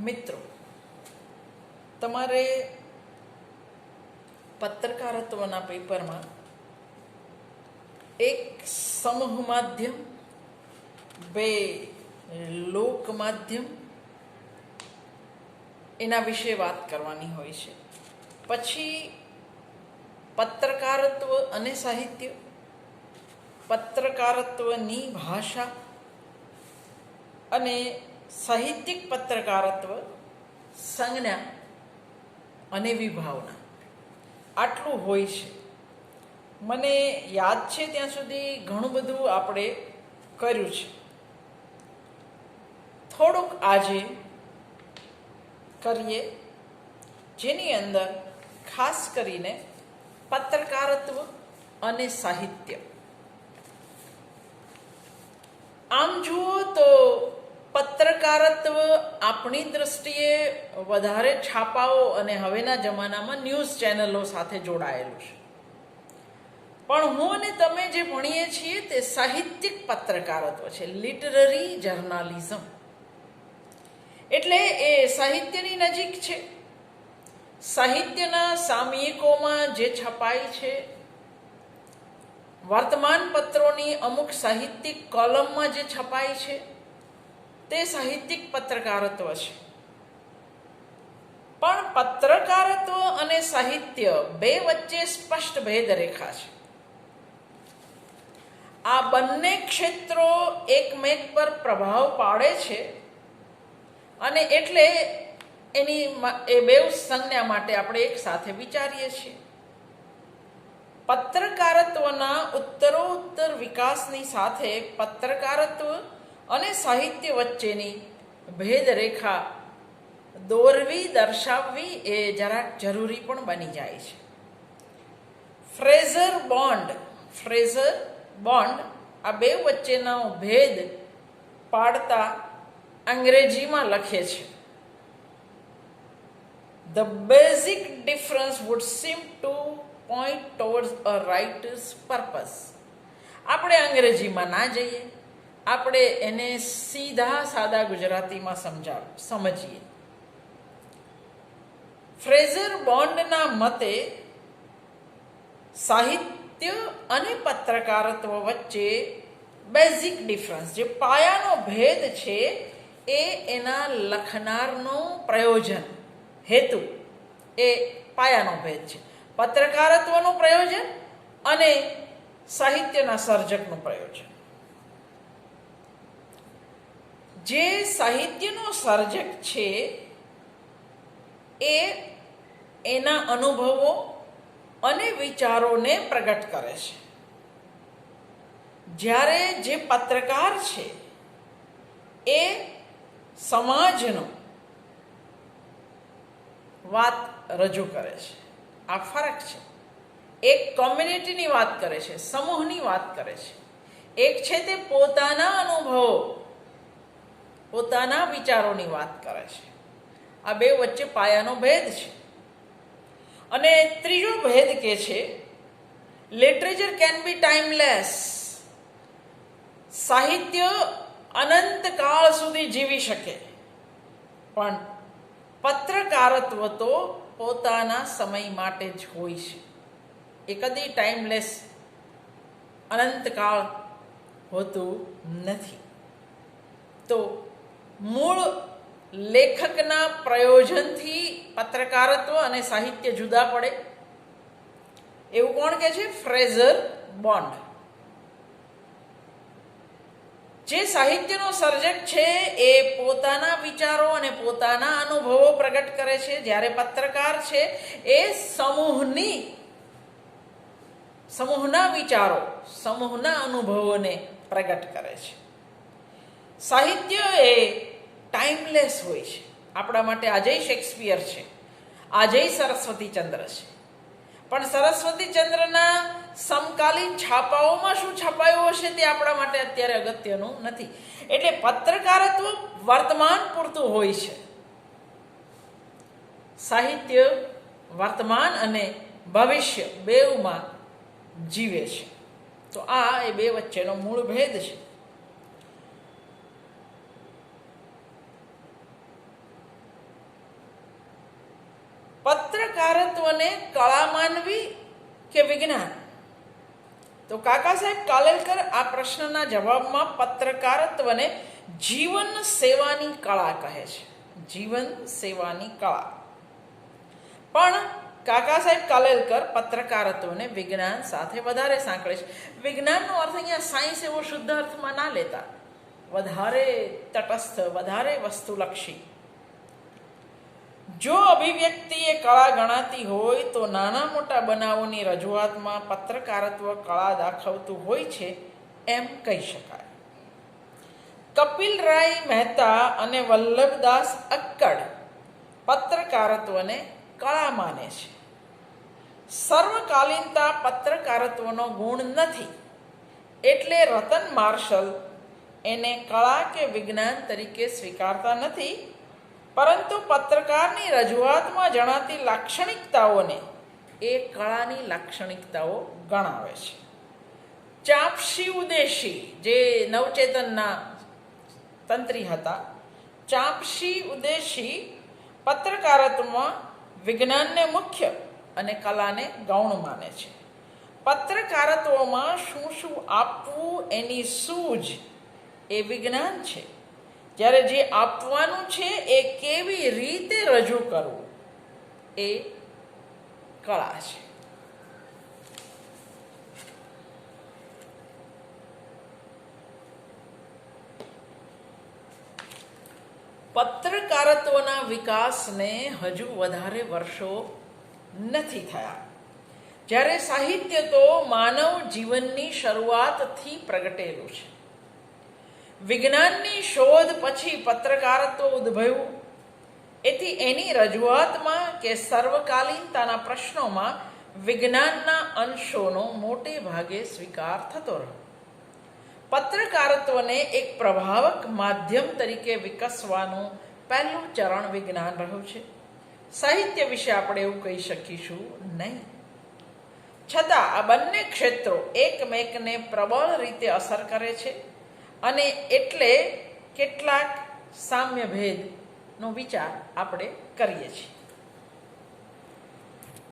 મિત્રો, તમારે પત્રકારત્વના પેપરમાં એક સમૂહ માધ્યમ, બે લોક માધ્યમ એના વિશે વાત કરવાની હોય છે. પછી પત્રકારત્વ અને સાહિત્ય, પત્રકારત્વની ભાષા અને સાહિત્યિક પત્રકારત્વ, સંજ્ઞા અને વિભાવના. આટલું હોય છે. મને યાદ છે ત્યાં સુધી ઘણું બધું આપણે કર્યું છે. થોડુંક આજે કરીએ, જેની અંદર ખાસ કરીને પત્રકારત્વ અને સાહિત્ય. આમ જુઓ તો પત્રકારત્વ આપણી દ્રષ્ટિએ વધારે છાપાઓ અને હવેના જમાનામાં ન્યૂઝ ચેનલો સાથે જોડાયેલું છે. પણ હું અને તમે જે ભણીએ છીએ તે સાહિત્યિક પત્રકારત્વ છે, લિટરરી જર્નાલિઝમ. એટલે એ સાહિત્યની નજીક છે. સાહિત્યના સામયિકોમાં જે છપાય છે વર્તમાન પત્રોની અમુક સાહિત્યિક કોલમમાં જે છપાય છે તે સાહિત્યિક પત્રકારત્વ છે. પણ પત્રકારત્વ અને સાહિત્ય બે વચ્ચે સ્પષ્ટ ભેદ રેખા છે. આ બંને ક્ષેત્રો એકમેક પર પ્રભાવ પાડે છે અને એટલે એની એ બે સંજ્ઞા માટે આપણે એક સાથે વિચારીએ છીએ. પત્રકારત્વના ઉત્તરોત્તર વિકાસની સાથે પત્રકારત્વ અને સાહિત્ય વચ્ચેની ભેદરેખા દોરવી, દર્શાવવી એ જરાક જરૂરી પણ બની જાય છે. ફ્રેઝર બોન્ડ ફ્રેઝર બોન્ડ આ બે વચ્ચેનો ભેદ પાડતા અંગ્રેજીમાં લખે છે. The basic difference would seem to point towards a writer's purpose આપણે અંગ્રેજીમાં ના જઈએ. આપણે એને સીધા સાદા ગુજરાતીમાં સમજાવ, સમજીએ. ફ્રેઝર બોન્ડના મતે સાહિત્ય અને પત્રકારત્વ વચ્ચે બેઝિક ડિફરન્સ, જે પાયાનો ભેદ છે, એ એના લખનારનું પ્રયોજન હેતુ, એ પાયાનો ભેદ છે. પત્રકારત્વનું પ્રયોજન અને સાહિત્યના સર્જકનું પ્રયોજન. જે સાહિત્યનો સર્જક છે, એ એના અનુભવો અને વિચારોને પ્રગટ કરે છે. જ્યારે જે પત્રકાર છે, એ સમાજનો વાત રજૂ કરે છે. આ ફરક છે. એક કોમ્યુનિટીની વાત કરે છે, સમૂહની વાત કરે છે. એક છે તે પોતાના અનુભવો પોતાના વિચારોની વાત કરે છે. આ બે વચ્ચે પાયાનો ભેદ છે. અને ત્રીજો ભેદ કે છે, લિટરેચર કેન બી ટાઈમલેસ. સાહિત્ય અનંત કાળ સુધી જીવી શકે. પણ પત્રકારત્વ તો પોતાના સમય માટે જ હોય છે. એ કદી ટાઈમલેસ અનંતકાળ હોતું નથી. તો મૂળ લેખકના પ્રયોજનથી પત્રકારત્વ અને સાહિત્ય જુદા પડે. એવું કોણ કે છે? Fraser Bond. જે સાહિત્યનો સર્જક છે એ પોતાના વિચારો અને પોતાના અનુભવો પ્રગટ કરે છે. જ્યારે પત્રકાર છે એ સમૂહની, સમૂહના વિચારો, સમૂહના અનુભવોને પ્રગટ કરે છે. સાહિત્ય એ ટાઈમલેસ હોય છે. આપણા માટે અજય શેક્સપિયર છે. આજે સરસ્વતી ચંદ્ર છે. પણ સરસ્વતી ચંદ્રના સમકાલીન છાપાઓમાં શું છપાયું હશે તે આપણા માટે અત્યારે અગત્યનું નથી. એટલે પત્રકારત્વ વર્તમાન પૂરતું હોય છે. સાહિત્ય, વર્તમાન અને ભવિષ્ય બેઉમાં જીવે છે. તો આ એ બે વચ્ચેનો મૂળ ભેદ છે. પત્રકારત્વને કળા માનવી કે વિજ્ઞાન? તો કાકા સાહેબ કાલેલકર આ પ્રશ્નના જવાબમાં પત્રકારત્વને જીવન સેવાની કળા કહે છે. જીવન સેવાની કળા. પણ કાકા સાહેબ કાલેલકર પત્રકારત્વને વિજ્ઞાન સાથે વધારે સાંકળે છે. વિજ્ઞાનનો અર્થ અહીંયા સાયન્સ એવો શુદ્ધ અર્થમાં ના લેતા. વધારે તટસ્થ, વધારે વસ્તુલક્ષી. જો અભિવ્યક્તિ એ કળા ગણાતી હોય તો નાના મોટા બનાવોની રજૂઆતમાં પત્રકારત્વ કળા દાખવતું હોય છે એમ કહી શકાય. કપિલ રાય મહેતા અને વલ્લભદાસ અક્કડ પત્રકારત્વને કળા માને છે. સર્વકાલીનતા પત્રકારત્વનો ગુણ નથી એટલે રતન માર્શલ એને કળા કે વિજ્ઞાન તરીકે સ્વીકારતા નથી પરંતુ પત્રકારની રજૂઆતમાં જણાતી લાક્ષણિકતાઓને એ કળાની લાક્ષણિકતાઓ ગણાવે છે. ચાપસી ઉદેશી જે નવચેતનના તંત્રી હતા, ચાપસી ઉદેશી પત્રકારત્વમાં વિજ્ઞાનને મુખ્ય અને કલાને ગૌણ માને છે. પત્રકારત્વમાં શું શું આપવું એની સૂઝ એ વિજ્ઞાન છે. જ્યારે જે આપવાનું છે એ કેવી રીતે રજૂ કરવું એ કળા છે. પત્રકારત્વના વિકાસને હજુ વધારે વર્ષો નથી થયા. જ્યારે સાહિત્ય તો માનવ જીવનની શરૂઆતથી પ્રગટેલું છે. વિજ્ઞાનની શોધ પછી પત્રકારત્વ ઉદ્ભવ્યું. એથી એની રજૂઆતમાં કે સર્વકાલીનતાના પ્રશ્નોમાં વિજ્ઞાનના અંશોનો મોટે ભાગે સ્વીકાર થતો રહ્યો. પત્રકારત્વને એક પ્રભાવક માધ્યમ તરીકે વિકસવાનું પહેલું ચરણ વિજ્ઞાન રહ્યું છે. સાહિત્ય વિશે આપણે એવું કહી શકીશું નહીં. છતાં આ બંને ક્ષેત્રો એકમેકને પ્રબળ રીતે અસર કરે છે. અને એટલે કેટલાક સામ્ય ભેદનો વિચાર આપણે કરીએ છીએ.